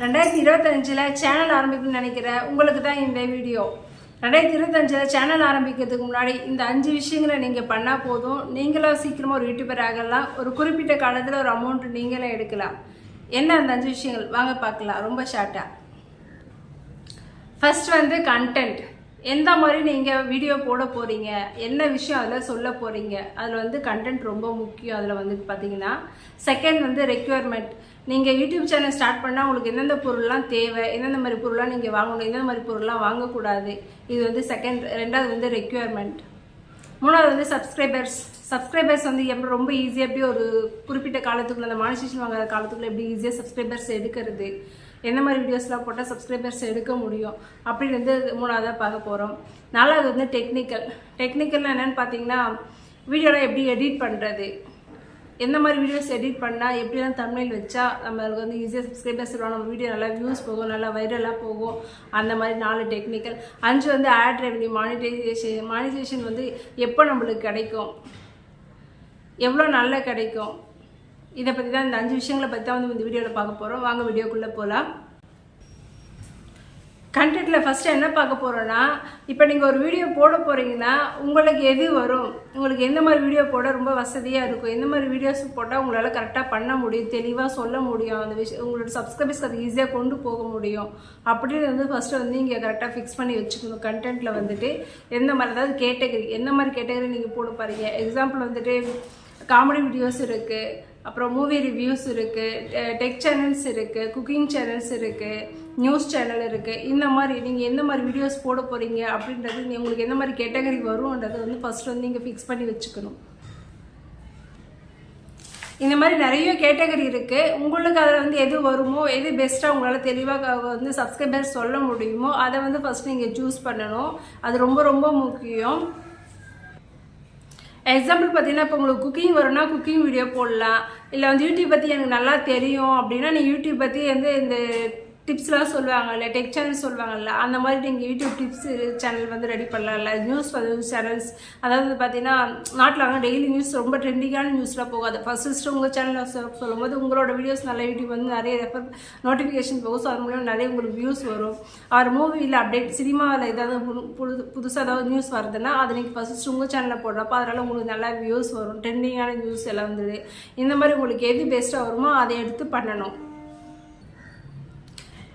ரெண்டாயிரத்தி இருபத்தஞ்சில் சேனல் ஆரம்பிக்கணும்னு நினைக்கிற உங்களுக்கு தான் இந்த வீடியோ ரெண்டாயிரத்தி இருபத்தஞ்சில் சேனல் ஆரம்பிக்கிறதுக்கு முன்னாடி இந்த அஞ்சு விஷயங்களை நீங்கள் பண்ணால் போதும். நீங்களும் சீக்கிரமாக ஒரு யூடியூபர் ஆகலாம். ஒரு குறிப்பிட்ட காலத்தில் ஒரு அமௌண்ட் நீங்களே எடுக்கலாம். என்ன அந்த அஞ்சு விஷயங்கள்? வாங்க பார்க்கலாம். ரொம்ப ஷார்ட்டாக ஃபஸ்ட் வந்து கண்டென்ட் எந்த மாதிரி நீங்கள் வீடியோ போட போகிறீங்க என்ன விஷயம் அதில் சொல்ல போகிறீங்க அதில் வந்து கண்டென்ட் ரொம்ப முக்கியம். அதில் வந்து பார்த்தீங்கன்னா செகண்ட் வந்து ரெக்யர்மெண்ட் நீங்கள் யூடியூப் சேனல் ஸ்டார்ட் பண்ணால் உங்களுக்கு எந்தெந்த பொருள்லாம் தேவை எந்தெந்த மாதிரி பொருள்லாம் நீங்கள் வாங்கணும் எந்தெந்த மாதிரி பொருள்லாம் வாங்கக்கூடாது. இது வந்து செகண்ட் ரெண்டாவது வந்து ரெக்யர்மெண்ட் மூணாவது வந்து சப்ஸ்கிரைபர்ஸ் சப்ஸ்கிரைபர்ஸ் வந்து எப்படி ரொம்ப ஈஸியாக எப்படி ஒரு குறிப்பிட்ட காலத்துக்குள்ள அந்த மானிசேஷன் வாங்குற காலத்துக்குள்ள எப்படி ஈஸியாக சப்ஸ்கிரைபர்ஸ் எடுக்கிறது? எந்த மாதிரி வீடியோஸ்லாம் போட்டால் சப்ஸ்கிரைபர்ஸ் எடுக்க முடியும்? அப்படின்னு வந்து மூணாவதாக பார்க்க போகிறோம் நாலாவது வந்து டெக்னிக்கல் டெக்னிக்கல்னா என்னென்னு பார்த்தீங்கன்னா வீடியோலாம் எப்படி எடிட் பண்ணுறது எந்த மாதிரி வீடியோஸ் எடிட் பண்ணால் எப்படிலாம் தமிழில் வச்சா நம்மளுக்கு வந்து ஈஸியாக சப்ஸ்கிரைபர்ஸ் வரும் நம்ம வீடியோ நல்லா வியூஸ் போகும் நல்லா வைரலாக போகும். அந்த மாதிரி நாலு டெக்னிக்கல் அஞ்சு வந்து ஆட் ரெவன்யூ மானிட்டைசேஷன் மானிட்டைசேஷன் வந்து எப்போ நம்மளுக்கு கிடைக்கும்? எவ்வளோ நல்லா கிடைக்கும்? இதை பற்றி தான் இந்த அஞ்சு விஷயங்களை பற்றி தான் வந்து இந்த வீடியோவில் பார்க்க போகிறோம் வாங்க வீடியோக்குள்ளே போகலாம் கண்டென்ட்டில் ஃபஸ்ட்டு என்ன பார்க்க போகிறோன்னா இப்போ நீங்கள் ஒரு வீடியோ போட போகிறீங்கன்னா உங்களுக்கு எது வரும்? உங்களுக்கு எந்த மாதிரி வீடியோ போட ரொம்ப வசதியாக இருக்கும்? எந்த மாதிரி வீடியோஸ் போட்டால் உங்களால் கரெக்டாக பண்ண முடியும்? தெளிவாக சொல்ல முடியும்? அந்த விஷயம் உங்களோட சப்ஸ்கிரைபர்ஸ்க்கு அது ஈஸியாக கொண்டு போக முடியும்? அப்படின்னு வந்து ஃபஸ்ட்டு வந்து இங்கே கரெக்டாக ஃபிக்ஸ் பண்ணி வச்சுக்கணும். கண்டென்ட்டில் வந்துட்டு எந்த மாதிரி அதாவது கேட்டகரி எந்த மாதிரி கேட்டகரி நீங்கள் போட போகிறீங்க எக்ஸாம்பிள் வந்துட்டு காமெடி வீடியோஸ் இருக்குது அப்புறம் மூவி ரிவ்யூஸ் இருக்குது டெக் சேனல்ஸ் இருக்குது குக்கிங் சேனல்ஸ் இருக்குது நியூஸ் சேனல் இருக்குது இந்த மாதிரி நீங்கள் எந்த மாதிரி வீடியோஸ் போட போகிறீங்க அப்படின்றது உங்களுக்கு எந்த மாதிரி கேட்டகரி வரும்ன்றது வந்து ஃபஸ்ட் வந்து நீங்கள் ஃபிக்ஸ் பண்ணி வச்சுக்கணும். இந்த மாதிரி நிறைய கேட்டகரி இருக்குது உங்களுக்கு அதில் வந்து எது வருமோ எது பெஸ்ட்டாக உங்களால் தெளிவாக வந்து சப்ஸ்கிரைபர் சொல்ல முடியுமோ அதை வந்து ஃபஸ்ட் நீங்கள் சூஸ் பண்ணணும். அது ரொம்ப ரொம்ப முக்கியம். எக்ஸாம்பிள் பார்த்தீங்கன்னா இப்போ உங்களுக்கு குக்கிங் வரும்னா குக்கிங் வீடியோ போடலாம். இல்லை வந்து யூடியூப் பற்றி எனக்கு நல்லா தெரியும் அப்படின்னா நீ யூடியூப் பற்றி வந்து இந்த டிப்ஸ்லாம் சொல்லுவாங்கல்ல டெக் சேனல் சொல்லுவாங்கல்ல அந்த மாதிரி நீங்கள் யூடியூப் டிப்ஸ் சேனல் வந்து ரெடி பண்ணலாம்ல. நியூஸ் வந்து சேனல்ஸ் அதாவது பார்த்தீங்கன்னா நாட்டில் அங்கே டெய்லி நியூஸ் ரொம்ப ட்ரெண்டிங்கான நியூஸ்லாம் போகாது. ஃபர்ஸ்ட் ஃபஸ்ட்டு உங்கள் சேனலில் சொல்லும்போது உங்களோட வீடியோஸ் நல்ல யூடியூப் வந்து நிறைய ரெஃபர் நோட்டிஃபிகேஷன் போகும். ஸோ அது மூலம் நிறைய உங்களுக்கு வியூஸ் வரும். அவர் மூவியில் அப்டேட் சினிமாவில் ஏதாவது புது புது புதுசாக ஏதாவது நியூஸ் வருதுன்னா அது நீங்கள் ஃபஸ்ட் உங்கள் சேனலில் போடுறப்போ அதனால் உங்களுக்கு நல்லா வியூஸ் வரும். ட்ரெண்டிங்கான நியூஸ் எல்லாம் வந்தது. இந்த மாதிரி உங்களுக்கு எது பெஸ்ட்டாக வருமோ அதை எடுத்து பண்ணணும்.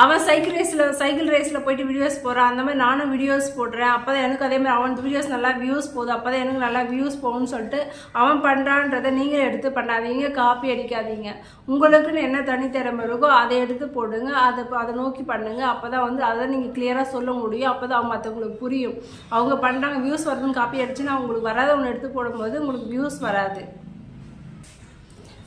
அவன் சைக்கிள் ரேஸில் சைக்கிள் ரேஸில் போயிட்டு வீடியோஸ் போடுறான். அந்த மாதிரி நானும் வீடியோஸ் போடுறேன். அப்போ தான் எனக்கு அதே மாதிரி அவன் வீடியோஸ் நல்லா வியூஸ் போகுது. அப்போ தான் எனக்கு நல்லா வியூஸ் போகும்னு சொல்லிட்டு அவன் பண்ணுறான்றதை நீங்களும் எடுத்து பண்ணாதீங்க. காப்பி அடிக்காதீங்க. உங்களுக்குன்னு என்ன தனித்திறமை இருக்கோ அதை எடுத்து போடுங்க. அதை அதை நோக்கி பண்ணுங்கள் அப்போ தான் வந்து அதை நீங்கள் கிளியராக சொல்ல முடியும். அப்போ தான் மற்றவங்களுக்கு புரியும். அவங்க பண்ணுறாங்க வியூஸ் வருதுன்னு காப்பி அடிச்சுன்னா உங்களுக்கு வராத ஒன்று எடுத்து போடும்போது உங்களுக்கு வியூஸ் வராது.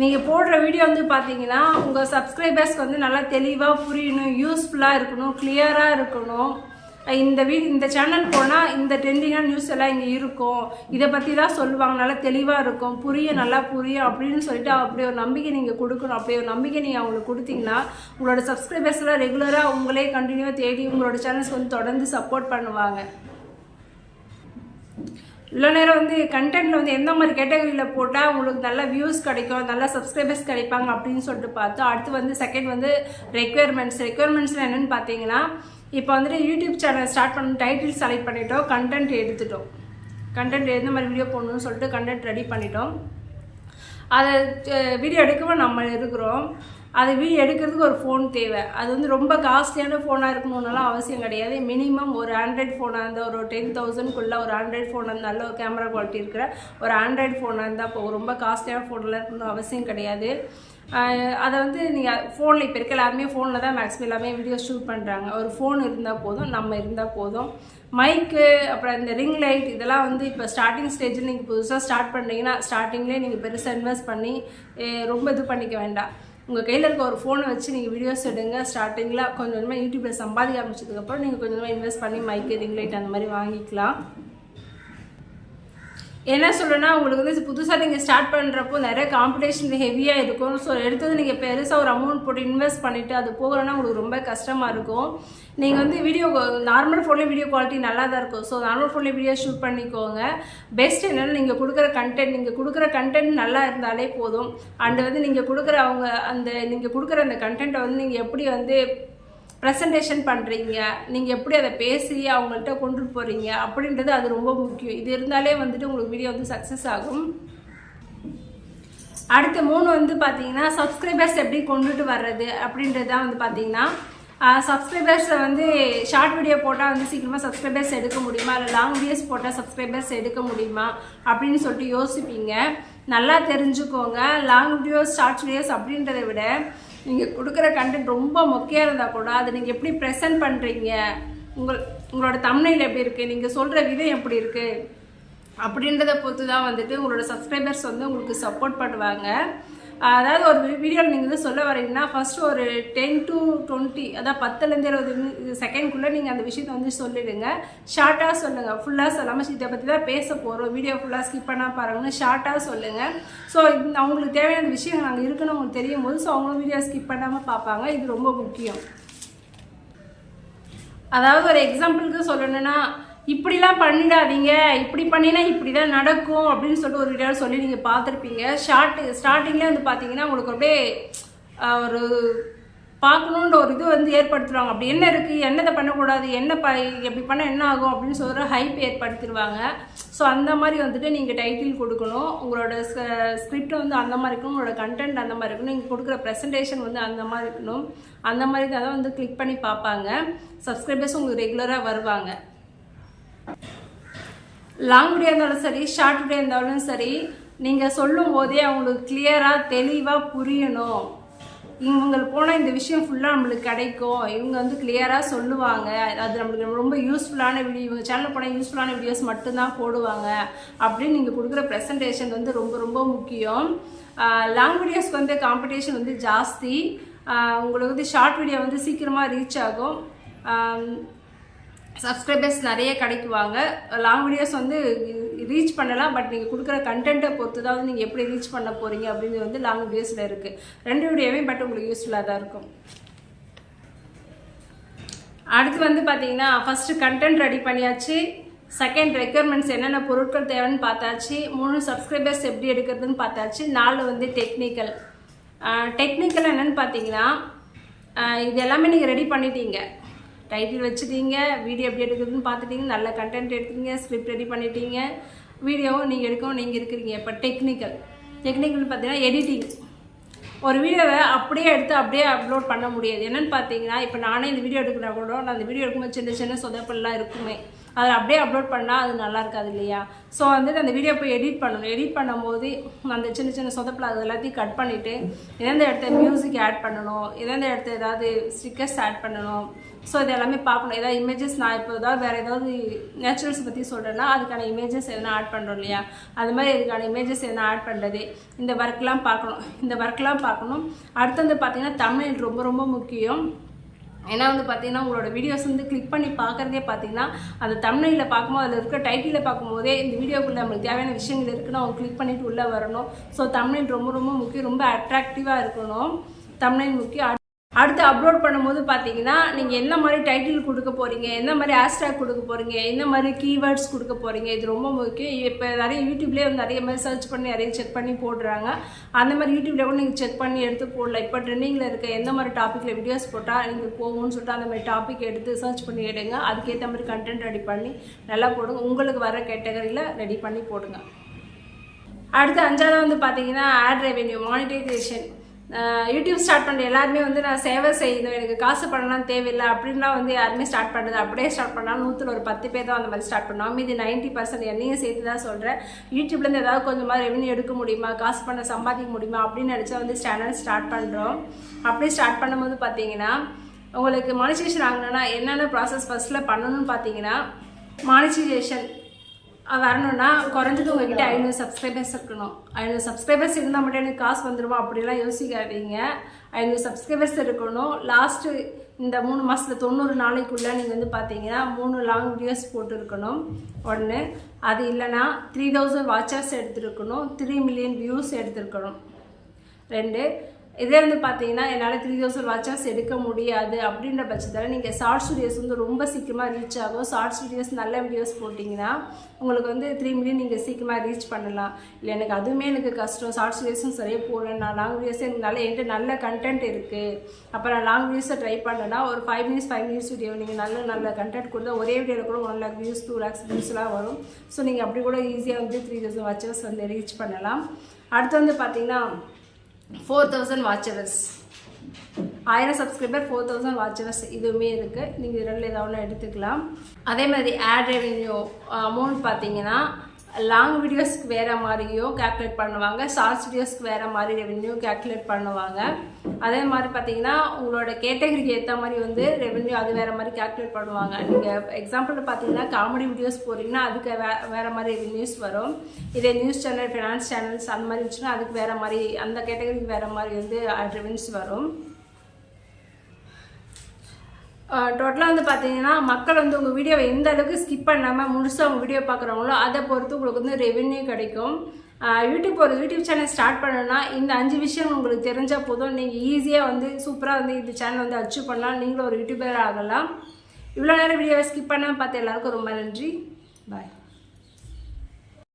நீங்கள் போடுற வீடியோ வந்து பார்த்தீங்கன்னா உங்கள் சப்ஸ்கிரைபர்ஸ்க்கு வந்து நல்லா தெளிவாக புரியணும் யூஸ்ஃபுல்லாக இருக்கணும் கிளியராக இருக்கணும். இந்த வீ இந்த சேனல் போனால் இந்த ட்ரெண்டிங்கான நியூஸ் எல்லாம் இங்கே இருக்கும். இதை பற்றி தான் சொல்லுவாங்க நல்லா தெளிவாக இருக்கும். புரிய நல்லா புரியும் அப்படின்னு சொல்லிட்டு அப்படி ஒரு நம்பிக்கை நீங்கள் கொடுக்கணும். அப்படி ஒரு நம்பிக்கை நீங்கள் அவங்களுக்கு கொடுத்தீங்கன்னா உங்களோட சப்ஸ்கிரைபர்ஸ்லாம் ரெகுலராக உங்களே கண்டினியூவாக தேடி உங்களோட சேனல்ஸ் வந்து தொடர்ந்து சப்போர்ட் பண்ணுவாங்க. இவ்வளோ நேரம் வந்து கண்டென்ட்டில் வந்து எந்த மாதிரி கேட்டகரியில் போட்டால் உங்களுக்கு நல்ல வியூஸ் கிடைக்கும் நல்ல சப்ஸ்கிரைபர்ஸ் கிடைப்பாங்க அப்படின்னு சொல்லிட்டு பார்த்தோம். அடுத்து வந்து செகண்ட் வந்து ரெக்யர்மெண்ட்ஸ் ரெக்யர்மெண்ட்ஸில் என்னென்னு பார்த்தீங்கன்னா இப்போ வந்துட்டு யூடியூப் சேனல் ஸ்டார்ட் பண்ண டைட்டில் செலக்ட் பண்ணிட்டோம் கண்டென்ட் எடுத்துட்டோம். கண்டென்ட் எந்த மாதிரி வீடியோ போடணும்னு சொல்லிட்டு கண்டென்ட் ரெடி பண்ணிட்டோம். அதை வீடியோ எடுக்கவும் நம்ம இருக்கிறோம். அது வீடியோ எடுக்கிறதுக்கு ஒரு ஃபோன் தேவை. அது வந்து ரொம்ப காஸ்ட்லியான ஃபோனாக இருக்கணும்னாலும் அவசியம் கிடையாது. மினிமம் ஒரு ஆண்ட்ராய்ட் ஃபோனாக இருந்தால் ஒரு டென் தௌசண்ட்குள்ளே ஒரு ஆண்ட்ராய்ட் ஃபோனாக இருந்தால் நல்ல ஒரு கேமரா குவாலிட்டி இருக்கிற ஒரு ஆண்ட்ராய்ட் ஃபோனாக இருந்தால் இப்போ ரொம்ப காஸ்ட்லியான ஃபோனில் இருக்கணும் அவசியம் கிடையாது. அதை வந்து நீங்கள் ஃபோனில் இப்போ இருக்க எல்லாருமே ஃபோனில் தான் மேக்ஸிமம் எல்லாமே வீடியோ ஷூட் பண்ணுறாங்க ஒரு ஃபோன் இருந்தால் போதும் நம்ம இருந்தால் போதும். மைக்கு அப்புறம் இந்த ரிங் லைட் இதெல்லாம் வந்து இப்போ ஸ்டார்டிங் ஸ்டேஜில் நீங்கள் புதுசாக ஸ்டார்ட் பண்ணுறீங்கன்னா ஸ்டார்டிங்லேயே நீங்கள் பெருசாக இன்வெஸ்ட் பண்ணி ரொம்ப இது பண்ணிக்க வேண்டாம். உங்கள் கையில் இருக்க ஒரு ஃபோனை வச்சு நீங்கள் வீடியோஸ் எடுங்க ஸ்டார்டிங்கில் கொஞ்சம் கொஞ்சமாக யூடியூப்பில் சம்பாதிக்க ஆரம்பிச்சதுக்கப்புறம் நீங்கள் கொஞ்சமாக இன்வெஸ்ட் பண்ணி மைக்கு ரிங் லைட் அந்த மாதிரி வாங்கிக்கலாம். என்ன சொல்லுன்னா உங்களுக்கு வந்து புதுசாக நீங்கள் ஸ்டார்ட் பண்ணுறப்போ நிறைய காம்படிஷன் ஹெவியாக இருக்கும். ஸோ எடுத்தது நீங்கள் பெருசாக ஒரு அமௌண்ட் போட்டு இன்வெஸ்ட் பண்ணிவிட்டு அது போகலன்னா உங்களுக்கு ரொம்ப கஷ்டமாக இருக்கும். நீங்கள் வந்து வீடியோ நார்மல் ஃபோன்லேயும் வீடியோ குவாலிட்டி நல்லா தான் இருக்கும். ஸோ நார்மல் ஃபோன்லேயே வீடியோ ஷூட் பண்ணிக்கோங்க. பெஸ்ட் என்னென்னா நீங்கள் கொடுக்குற கண்டென்ட் நீங்கள் கொடுக்குற கண்டென்ட் நல்லா இருந்தாலே போதும். அண்ட் வந்து நீங்கள் கொடுக்குற அவங்க அந்த நீங்கள் கொடுக்குற அந்த கண்டென்ட்டை வந்து நீங்கள் எப்படி வந்து ப்ரெசன்டேஷன் பண்ணுறீங்க நீங்கள் எப்படி அதை பேசி அவங்கள்ட்ட கொண்டு போகிறீங்க அப்படின்றது அது ரொம்ப முக்கியம். இது இருந்தாலே வந்துட்டு உங்களுக்கு வீடியோ வந்து சக்ஸஸ் ஆகும். அடுத்த மூணு வந்து பார்த்தீங்கன்னா சப்ஸ்கிரைபர்ஸ் எப்படி கொண்டுட்டு வர்றது அப்படின்றது தான் வந்து பார்த்தீங்கன்னா சப்ஸ்கிரைபர்ஸை வந்து ஷார்ட் வீடியோ போட்டால் வந்து சீக்கிரமாக சப்ஸ்கிரைபர்ஸ் எடுக்க முடியுமா? இல்லை லாங் வீடியோஸ் போட்டால் சப்ஸ்கிரைபர்ஸ் எடுக்க முடியுமா? அப்படின்னு சொல்லிட்டு யோசிப்பீங்க. நல்லா தெரிஞ்சுக்கோங்க. லாங் வீடியோஸ் ஷார்ட் வீடியோஸ் அப்படின்றத விட நீங்கள் கொடுக்குற கண்டென்ட் ரொம்ப மொக்கையாக இருந்தால் கூட அதை நீங்கள் எப்படி ப்ரெசென்ட் பண்ணுறீங்க உங்கள் உங்களோட தமிழில் எப்படி இருக்குது நீங்கள் சொல்கிற விதம் எப்படி இருக்குது அப்படின்றத பொறுத்து தான் வந்துட்டு உங்களோட சப்ஸ்கிரைபர்ஸ் வந்து உங்களுக்கு சப்போர்ட் பண்ணுவாங்க. அதாவது ஒரு வீடியோவில் நீங்கள் வந்து சொல்ல வரீங்கன்னா ஃபஸ்ட்டு ஒரு டென் டு டுவெண்ட்டி அதாவது பத்துலேருந்து இருபது செகண்ட்குள்ளே நீங்கள் அந்த விஷயத்தை வந்து சொல்லிடுங்க. ஷார்ட்டாக சொல்லுங்கள் ஃபுல்லாக சொல்லாமல் இதை பற்றி தான் பேச போகிறோம் வீடியோ ஃபுல்லாக ஸ்கிப் பண்ணால் பாருங்கன்னு ஷார்ட்டாக சொல்லுங்கள் ஸோ அவங்களுக்கு தேவையான விஷயம் நாங்கள் இருக்குன்னு அவங்களுக்கு தெரியும் போது ஸோ அவங்களும் வீடியோ ஸ்கிப் பண்ணாமல் பார்ப்பாங்க. இது ரொம்ப முக்கியம். அதாவது ஒரு எக்ஸாம்பிளுக்கு சொல்லணுன்னா இப்படிலாம் பண்ணிடாதீங்க. இப்படி பண்ணினா இப்படி தான் நடக்கும் அப்படின்னு சொல்லிட்டு ஒரு வீடியோவில் சொல்லி நீங்கள் பார்த்துருப்பீங்க. ஷார்ட் ஸ்டார்டிங்கில் வந்து பார்த்தீங்கன்னா உங்களுக்கு அப்படியே ஒரு பார்க்கணுன்ற ஒரு இது வந்து ஏற்படுத்துவாங்க. அப்படி என்ன இருக்குது என்னதை பண்ணக்கூடாது? என்ன ப எப்படி பண்ணால் என்ன ஆகும் அப்படின்னு சொல்கிற ஹைப் ஏற்படுத்திடுவாங்க. ஸோ அந்த மாதிரி வந்துட்டு நீங்கள் டைட்டில் கொடுக்கணும். உங்களோட ஸ்கிரிப்ட் வந்து அந்த மாதிரி இருக்கணும். உங்களோட கண்டென்ட் அந்த மாதிரி இருக்கணும். நீங்கள் கொடுக்குற ப்ரெசன்டேஷன் வந்து அந்த மாதிரி இருக்கணும். அந்த மாதிரி தான் வந்து கிளிக் பண்ணி பார்ப்பாங்க. சப்ஸ்கிரைபர்ஸ் உங்களுக்கு ரெகுலராக வருவாங்க. லாங் வீடியோ இருந்தாலும் சரி ஷார்ட் வீடியோ இருந்தாலும் சரி நீங்கள் சொல்லும் போதே அவங்களுக்கு கிளியராக தெளிவாக புரியணும். இவங்களுக்கு போனால் இந்த விஷயம் ஃபுல்லாக நம்மளுக்கு கிடைக்கும். இவங்க வந்து கிளியராக சொல்லுவாங்க. அது நம்மளுக்கு ரொம்ப யூஸ்ஃபுல்லான வீடியோ இவங்க சேனல் போனால் யூஸ்ஃபுல்லான வீடியோஸ் மட்டும்தான் போடுவாங்க. அப்படின்னு நீங்கள் கொடுக்குற ப்ரெசன்டேஷன் வந்து ரொம்ப ரொம்ப முக்கியம். லாங் வீடியோஸ்க்கு வந்து காம்படிஷன் வந்து ஜாஸ்தி. உங்களுக்கு வந்து ஷார்ட் வீடியோ வந்து சீக்கிரமாக ரீச் ஆகும். சப்ஸ்கிரைபர்ஸ் நிறைய கிடைக்குவாங்க. லாங் வீடியோஸ் வந்து ரீச் பண்ணலாம் பட் நீங்கள் கொடுக்குற கண்டென்ட்டை பொறுத்து தான் வந்து நீங்கள் எப்படி ரீச் பண்ண போகிறீங்க அப்படிங்கிறது வந்து லாங் வீடியோஸில் இருக்குது ரெண்டு வீடியோவே பட் உங்களுக்கு யூஸ்ஃபுல்லாக தான் இருக்கும். அடுத்து வந்து பார்த்தீங்கன்னா ஃபஸ்ட்டு கண்டென்ட் ரெடி பண்ணியாச்சு. செகண்ட் ரெக்யர்மெண்ட்ஸ் என்னென்ன பொருட்கள் தேவைன்னு பார்த்தாச்சு. மூணு சப்ஸ்கிரைபர்ஸ் எப்படி எடுக்கிறதுன்னு பார்த்தாச்சு. நாலு வந்து டெக்னிக்கல் டெக்னிக்கல் என்னன்னு பார்த்தீங்கன்னா இது எல்லாமே நீங்கள் ரெடி பண்ணிட்டீங்க. டைட்டில் வச்சுட்டீங்க வீடியோ எப்படி எடுக்கிறதுன்னு பார்த்துட்டீங்க நல்ல கண்டென்ட் எடுத்துட்டீங்க ஸ்கிரிப்ட் ரெடி பண்ணிட்டீங்க. வீடியோவும் நீங்கள் எடுக்கவும் நீங்கள் இருக்கிறீங்க. இப்போ டெக்னிக்கல் டெக்னிக்கல்னு பார்த்தீங்கன்னா எடிட்டிங் ஒரு வீடியோவை அப்படியே எடுத்து அப்படியே அப்லோட் பண்ண முடியாது. என்னென்னு பார்த்தீங்கன்னா இப்போ நானே இந்த வீடியோ எடுக்கிறா கூட நான் அந்த வீடியோ எடுக்கும்போது சின்ன சின்ன சொதப்பெல்லாம் இருக்குமே. அதில் அப்படியே அப்லோட் பண்ணால் அது நல்லா இருக்காது இல்லையா? ஸோ வந்துட்டு அந்த வீடியோ போய் எடிட் பண்ணணும். எடிட் பண்ணும்போது அந்த சின்ன சின்ன சொதப்பில் அது எல்லாத்தையும் கட் பண்ணிவிட்டு எந்தெந்த இடத்த மியூசிக் ஆட் பண்ணணும் எந்தெந்த இடத்த ஏதாவது ஸ்டிக்கர்ஸ் ஆட் பண்ணணும் ஸோ இது எல்லாமே பார்க்கணும். ஏதாவது இமேஜஸ் நான் இப்போ ஏதாவது வேறு ஏதாவது நேச்சுரல்ஸ் பற்றி சொல்கிறேன்னா அதுக்கான இமேஜஸ் எதனா ஆட் பண்ணுறோம் இல்லையா? அது மாதிரி இதுக்கான இமேஜஸ் எதனா ஆட் பண்ணுறது இந்த ஒர்க்லாம் பார்க்கணும். இந்த ஒர்க்லாம் பார்க்கணும். அடுத்து வந்து பார்த்திங்கன்னா தமிழ் ரொம்ப ரொம்ப முக்கியம். ஏன்னா வந்து பார்த்தீங்கன்னா உங்களோட வீடியோஸ் வந்து கிளிக் பண்ணி பார்க்குறதே பார்த்தீங்கன்னா அந்த தமிழில் பார்க்கும்போது அதில் இருக்கிற டைட்டிலில் பார்க்கும்போதே இந்த வீடியோக்குள்ளே நம்மளுக்கு தேவையான விஷயங்கள் இருக்குன்னு அவங்க கிளிக் பண்ணிவிட்டு உள்ளே வரணும். ஸோ தமிழ் ரொம்ப ரொம்ப முக்கியம். ரொம்ப அட்ராக்டிவாக இருக்கணும். தமிழ் முக்கியம். அடுத்து அப்லோட் பண்ணும்போது பார்த்தீங்கன்னா நீங்கள் என்ன மாதிரி டைட்டில் கொடுக்க போகிறீங்க என்ன மாதிரி ஹேஷ்டேக் கொடுக்க போகிறீங்க என்ன மாதிரி கீவேர்ட்ஸ் கொடுக்க போகிறீங்க இது ரொம்ப முக்கியம். இப்போ நிறைய யூடியூப்லேயே வந்து நிறைய மாதிரி சர்ச் பண்ணி நிறைய செக் பண்ணி போடுறாங்க. அந்த மாதிரி யூடியூப்ல கூட நீங்கள் செக் பண்ணி எடுத்து போடலாம். இப்போ ட்ரெண்டிங்கில் இருக்க எந்த மாதிரி டாப்பிக்கில் வீடியோஸ் போட்டால் நீங்கள் போகும்னு சொல்லிட்டு அந்த மாதிரி டாபிக் எடுத்து சர்ச் பண்ணி எடுங்க. அதுக்கேற்ற மாதிரி கண்டென்ட் ரெடி பண்ணி நல்லா போடுங்க. உங்களுக்கு வர கேட்டகரியில் ரெடி பண்ணி போடுங்க. அடுத்து அஞ்சாவது வந்து பார்த்தீங்கன்னா ad revenue monetisation YouTube start பண்ணுற எல்லாருமே வந்து நான் சேவை செய்யணும் எனக்கு காசு பண்ணலாம் தேவையில்லை அப்படின்லாம் வந்து யாருமே ஸ்டார்ட் பண்ணுறது அப்படியே ஸ்டார்ட் பண்ணாலும் நூற்றில் ஒரு பத்து பேர் தான் அந்த மாதிரி ஸ்டார்ட் பண்ணுவோம் மீதி நைன்ட்டி பர்சன்ட் என்னையும் சேர்த்து தான் சொல்கிறேன் யூடியூப்லேருந்து ஏதாவது கொஞ்சமாக ரெவன்யூ எடுக்க முடியுமா? காசு பண்ண சம்பாதிக்க முடியுமா? அப்படின்னு நினச்சா வந்து சேனல் ஸ்டார்ட் பண்ணுறோம் அப்படியே ஸ்டார்ட் பண்ணும்போது பார்த்தீங்கன்னா உங்களுக்கு மானிட்டேஷன் ஆகணும்னா என்னென்ன ப்ராசஸ் ஃபஸ்ட்டில் பண்ணணும்னு பார்த்தீங்கன்னா மானிட்டைசேஷன் வரணும்னா குறைஞ்சது உங்ககிட்ட ஐநூறு சப்ஸ்கிரைபர்ஸ் இருக்கணும். ஐநூறு சப்ஸ்கிரைபர்ஸ் இருந்தால் மட்டும் எனக்கு காசு வந்துடுவோம் அப்படிலாம் யோசிக்காதீங்க. ஐநூறு சப்ஸ்கிரைபர்ஸ் இருக்கணும். லாஸ்ட்டு இந்த மூணு மாதத்தில் தொண்ணூறு நாளைக்குள்ளே நீங்கள் வந்து பார்த்தீங்கன்னா மூணு லாங் வீடியோஸ் போட்டுருக்கணும். ஒன்று அது இல்லைன்னா த்ரீ தௌசண்ட் வாட்சர்ஸ் எடுத்துருக்கணும். த்ரீ மில்லியன் வியூஸ் எடுத்திருக்கணும். ரெண்டு இதே வந்து பார்த்தீங்கன்னா என்னால் த்ரீ தௌசண்ட் வாட்சஸ் எடுக்க முடியாது அப்படின்ற பட்சத்தில் நீங்கள் ஷார்ட்ஸ் வீடியோஸ் வந்து ரொம்ப சீக்கிரமாக ரீச் ஆகும். ஷார்ட்ஸ் வீடியோஸ் நல்ல வீடியோஸ் போட்டிங்கன்னா உங்களுக்கு வந்து த்ரீ மில்லியன் நீங்கள் சீக்கிரமாக ரீச் பண்ணலாம். இல்லை எனக்கு அதுவுமே எனக்கு கஷ்டம். ஷார்ட்ஸ் வீடியோஸும் சரியாக போகல நான் லாங் வீடியோஸ் எனக்கு நல்ல என்கிட்ட நல்ல கண்டென்ட் இருக்குது அப்போ நான் லாங் வீடியோஸை ட்ரை பண்ணேன்னா ஒரு five minutes five minutes video நீங்கள் நல்ல நல்ல கண்டென்ட் கொடுத்தா ஒரே வீடியோவில் கூட one lakh views two lakhs வியூஸ்லாம் வரும். ஸோ நீங்கள் அப்படி கூட ஈஸியாக வந்து த்ரீ தௌசண்ட் வாட்சஸ் வந்து ரீச் பண்ணலாம். அடுத்து வந்து பார்த்திங்கன்னா ஃபோர் தௌசண்ட் வாட்சவர்ஸ் ஆயிரம் subscriber four thousand watch hours இதுவுமே இருக்குது நீங்கள் ரெண்டில் ஏதாவது எடுத்துக்கலாம். அதே மாதிரி ஆட் ரெவென்யூ அமௌண்ட் பார்த்தீங்கன்னா லாங் வீடியோஸ்க்கு வேறு மாதிரியும் கேல்குலேட் பண்ணுவாங்க ஷார்ட்ஸ் வீடியோஸ்க்கு வேறு மாதிரி ரெவென்யூ கேல்குலேட் பண்ணுவாங்க. அதே மாதிரி பார்த்தீங்கன்னா உங்களோட கேட்டகரிக்கு ஏற்ற மாதிரி வந்து ரெவென்யூ அது வேறு மாதிரி கேல்குலேட் பண்ணுவாங்க. நீங்கள் எக்ஸாம்பிள் பார்த்தீங்கன்னா காமெடி வீடியோஸ் போகிறீங்கன்னா அதுக்கு வே வேறு மாதிரி ரெவென்யூஸ் வரும். இதே நியூஸ் சேனல் ஃபினான்ஸ் சேனல்ஸ் அந்த மாதிரி இருந்துச்சுன்னா அதுக்கு வேறு மாதிரி அந்த கேட்டகரிக்கு வேறு மாதிரி வந்து uh, ரெவென்யூஸ் வரும். டோட்டலாக வந்து பார்த்தீங்கன்னா மக்கள் வந்து உங்கள் வீடியோவை எந்த அளவுக்கு ஸ்கிப் பண்ணாமல் முழுசாக உங்கள் வீடியோ பார்க்குறாங்களோ அதை பொறுத்து உங்களுக்கு வந்து ரெவென்யூ கிடைக்கும். யூடியூப் ஒரு யூடியூப் சேனல் ஸ்டார்ட் பண்ணணும்னா இந்த அஞ்சு விஷயம் உங்களுக்கு தெரிஞ்சால் போதும். நீங்கள் ஈஸியாக வந்து சூப்பராக வந்து இந்த சேனல் வந்து அச்சீவ் பண்ணலாம். நீங்களும் ஒரு யூடியூபர் ஆகலாம். இவ்வளோ நேரம் வீடியோவை ஸ்கிப் பண்ணாமல் பார்த்து எல்லாருக்கும் ரொம்ப நன்றி. பாய்